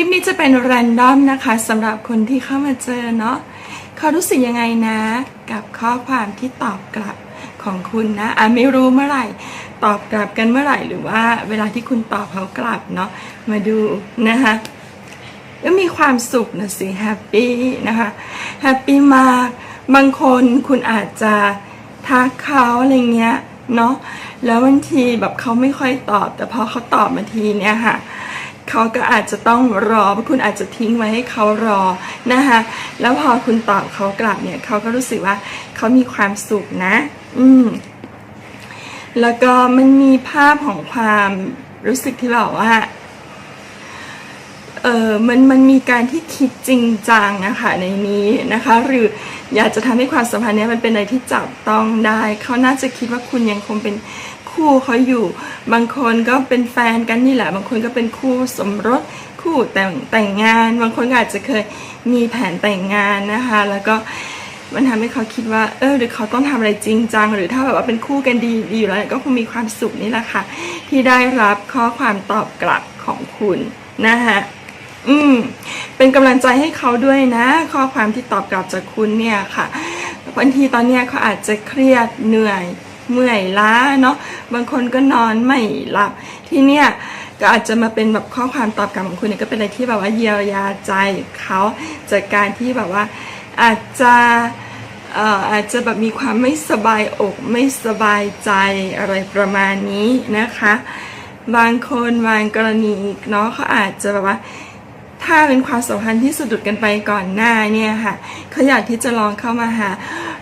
ลิปนี้จะเป็นแรนดอมนะคะสำหรับคนที่เข้ามาเจอเนาะเขารู้สึกยังไงนะ กับข้อความที่ตอบกลับของคุณนะอะไม่รู้เมื่อไหร่ ตอบกลับกันเมื่อไหร่ หรือว่าเวลาที่คุณตอบเขากลับเนาะมาดูนะคะก็มีความสุขนะสิแฮปปี้นะคะแฮปปี้มากบางคนคุณอาจจะทักเขาอะไรเงี้ยเนาะแล้วบางทีแบบเขาไม่ค่อยตอบ แต่พอเขาตอบมาทีเนี่ยค่ะ เขาก็อาจจะต้องรอเพราะคุณอาจจะทิ้งไว้ให้เขารอนะคะแล้วพอคุณตอบเขากลับเนี่ยเขาก็รู้สึกว่าเขามีความสุขนะ อืมแล้วก็มันมีภาพของความรู้สึกที่แบบว่าเออมันมันมีการที่คิดจริงจังนะคะในนี้นะคะ หรืออยากจะทำให้ความสัมพันธ์นี้มันเป็นอะไรที่จับต้องได้ เขาน่าจะคิดว่าคุณยังคงเป็น คู่เขาอยู่ บางคนก็เป็นแฟนกันนี่แหละ บางคนก็เป็นคู่สมรสคู่แต่งแต่งงาน บางคนก็อาจจะเคยมีแผนแต่งงานนะคะ แล้วก็มันทำให้เขาคิดว่า เออหรือเขาต้องทำอะไรจริงจัง หรือถ้าแบบว่าเป็นคู่กันดีดีอยู่แล้วก็คงมีความสุขนี่แหละค่ะ ที่ได้รับข้อความตอบกลับของคุณนะคะอืม เป็นกำลังใจให้เขาด้วยนะ ข้อความที่ตอบกลับจากคุณเนี่ยค่ะบางทีตอนเนี้ยเขาอาจจะเครียดเหนื่อย เมื่อยล้าเนาะบางคนก็นอนไม่หลับที่เนี่ยก็อาจจะมาเป็นแบบข้อความตอบกลับของคุณเนี่ยก็เป็นอะไรที่แบบว่าเยียวยาใจเขาจากการที่แบบว่าอาจจะอออาจจะแบบมีความไม่สบายอกไม่สบายใจอะไรประมาณนี้นะคะ บางคนบางกรณีเนาะเขาอาจจะแบบว่าถ้าเป็นความสัมพันธ์ที่สะดุดกันไปก่อนหน้าเนี่ยค่ะเขาอยากที่จะลองเข้ามาหา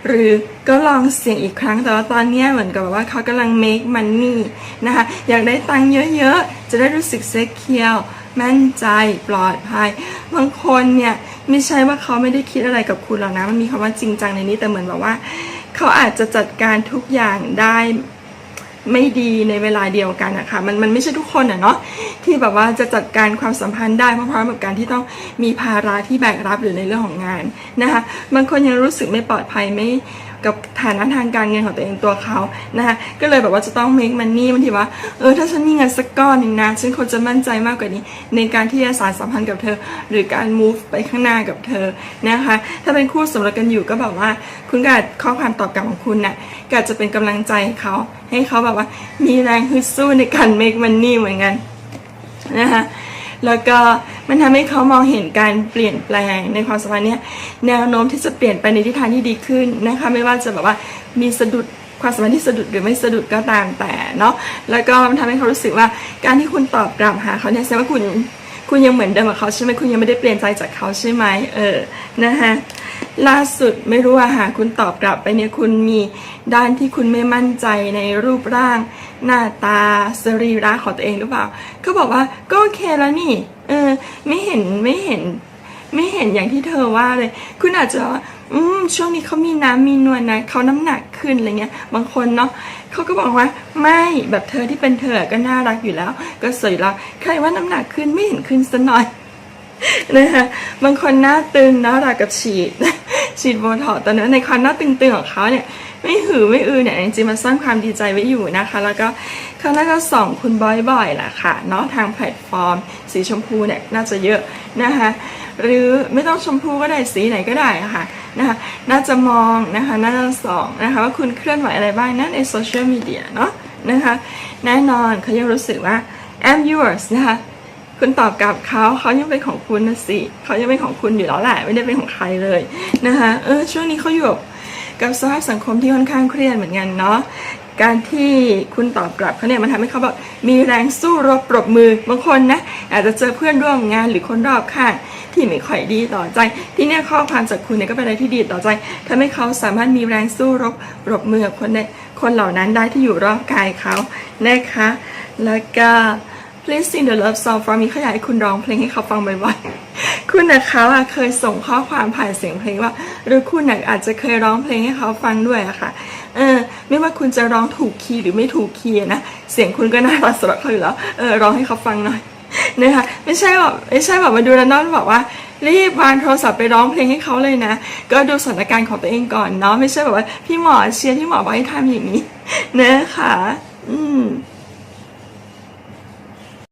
หรือก็ลองเสี่ยงอีกครั้ง แต่ว่าตอนนี้เหมือนกับว่าเขากำลัง make money นะคะ อยากได้ตังค์เยอะๆ จะได้รู้สึกเซ็กเคียวมั่นใจปลอดภัย บางคนเนี่ยไม่ใช่ว่าเขาไม่ได้คิดอะไรกับคุณหรอกนะ มันมีคำว่าจริงจังในนี้แต่เหมือนแบบว่า เขาอาจจะจัดการทุกอย่างได้ ไม่ดีในเวลาเดียวกันนะคะ มันมันไม่ใช่ทุกคนอะเนาะที่แบบว่าจะจัดการความสัมพันธ์ได้เพราะพร้อมกับการที่ต้องมีภาระที่แบกรับหรือในเรื่องของงานนะคะบางคนยังรู้สึกไม่ปลอดภัยไม่ กับฐานะทางการเงินของตัวเองตัวเขานะคะก็เลยแบบว่าจะต้อง make money บางทีว่าเออถ้าฉันมีเงินสักก้อนหนึ่งนะฉันควรจะมั่นใจมากกว่านี้ ในการที่จะสานสัมพันธ์กับเธอ หรือการ move ไปข้างหน้ากับเธอนะคะ ถ้าเป็นคู่สมรสกันอยู่ก็แบบว่า คุณก็อาจข้อความตอบกลับของคุณน่ะก็อาจจะเป็นกำลังใจให้เขาให้เขาแบบว่ามีแรงฮึดสู้ในการ make money เหมือนกันนะคะ แล้วก็มันทำให้เขามองเห็นการเปลี่ยนแปลงในความสัมพันธ์เนี่ยแนวโน้มที่จะเปลี่ยนไปในทิศทางที่ดีขึ้นนะคะไม่ว่าจะแบบว่ามีสะดุดความสัมพันธ์ที่สะดุดหรือไม่สะดุดก็ตามแต่เนาะแล้วก็มันทำให้เขารู้สึกว่าการที่คุณตอบกลับหาเขาเนี่ยแสดงว่าคุณ คุณยังเหมือนเดิมกับเขาใช่ไหมคุณยังไม่ได้เปลี่ยนใจจากเขาใช่ไหมเออนะคะล่าสุดไม่รู้ว่าหาคุณตอบกลับไปเนี่ยคุณมีด้านที่คุณไม่มั่นใจในรูปร่าง หน้าตาสรีระของตัวเองหรือเปล่าเขาบอกว่าก็โอเคแล้วนี่เออไม่เห็นไม่เห็น ไม่เห็นอย่างที่เธอว่าเลย คุณอาจจะว่าอืมช่วงนี้เขามีน้ำมีนวลนะเขาน้ำหนักขึ้นอะไรเงี้ย บางคนเนาะเขาก็บอกว่าไม่แบบเธอที่เป็นเธอก็น่ารักอยู่แล้ว ก็สวยแล้วใครว่าน้ำหนักขึ้นไม่เห็นขึ้นสักหน่อยนะคะบางคนหน้าตึงน่ารักกับฉีด ฉีดโบท็อกตอนนั้นในความหน้าตึงๆของเขาเนี่ยไม่หือไม่อือเนี่ยจริงๆมันสร้างความดีใจไว้อยู่นะคะ แล้วก็เขาน่าจะส่องคุณบ่อยๆแหละค่ะเนาะทางแพลตฟอร์ม สีชมพูเนี่ยน่าจะเยอะนะคะหรือไม่ต้องชมพูก็ได้สีไหนก็ได้ค่ะนะคะน่าจะมองนะคะน่าจะส่องนะคะว่าคุณเคลื่อนไหวอะไรบ้างนะในโซเชียลมีเดียเนาะนะคะแน่นอนเขายังรู้สึกว่า I'm yours นะคะ คุณตอบกลับเขาเขายังเป็นของคุณนะสิเขายังเป็นของคุณอยู่แล้วแหละไม่ได้เป็นของใครเลยนะคะเออช่วงนี้เขาอยู่กับสภาพสังคมที่ค่อนข้างเครียดเหมือนกันเนาะการที่คุณตอบกลับเขาเนี่ยมันทำให้เขาแบบมีแรงสู้รบปรบมือบางคนนะอาจจะเจอเพื่อนร่วมงานหรือคนรอบข้างที่ไม่ค่อยดีต่อใจ ที่เนี่ยข้อความจากคุณเนี่ยก็เป็นอะไรที่ดีต่อใจทำให้เขาสามารถมีแรงสู้รบปรบมือกับคนในคนเหล่านั้นได้ที่อยู่รอบกายเขานะคะ แล้วก็ Please sing the love song for me ขยากให้คุณร้องเพลงให้เขาฟังบ่อยๆ คุณนะเขาเคยส่งข้อความผ่านเสียงเพลงว่า หรือคุณนะอาจจะเคยร้องเพลงให้เขาฟังด้วยอะค่ะเออไม่ว่าคุณจะร้องถูกคีย์หรือไม่ถูกคีย์นะเสียงคุณก็น่ารักสำหรับเขาอยู่แล้วเออร้องให้เขาฟังหน่อยนะคะไม่ใช่แบบไม่ใช่แบบมาดูแล้วนอนบอกว่ารีบวางโทรศัพท์ไปร้องเพลงให้เขาเลยนะ ก็ดูสถานการณ์ของตัวเองก่อนเนาะไม่ใช่แบบว่าพี่หมอเชียร์พี่หมอบอกให้ทำอย่างนี้นะคะอืม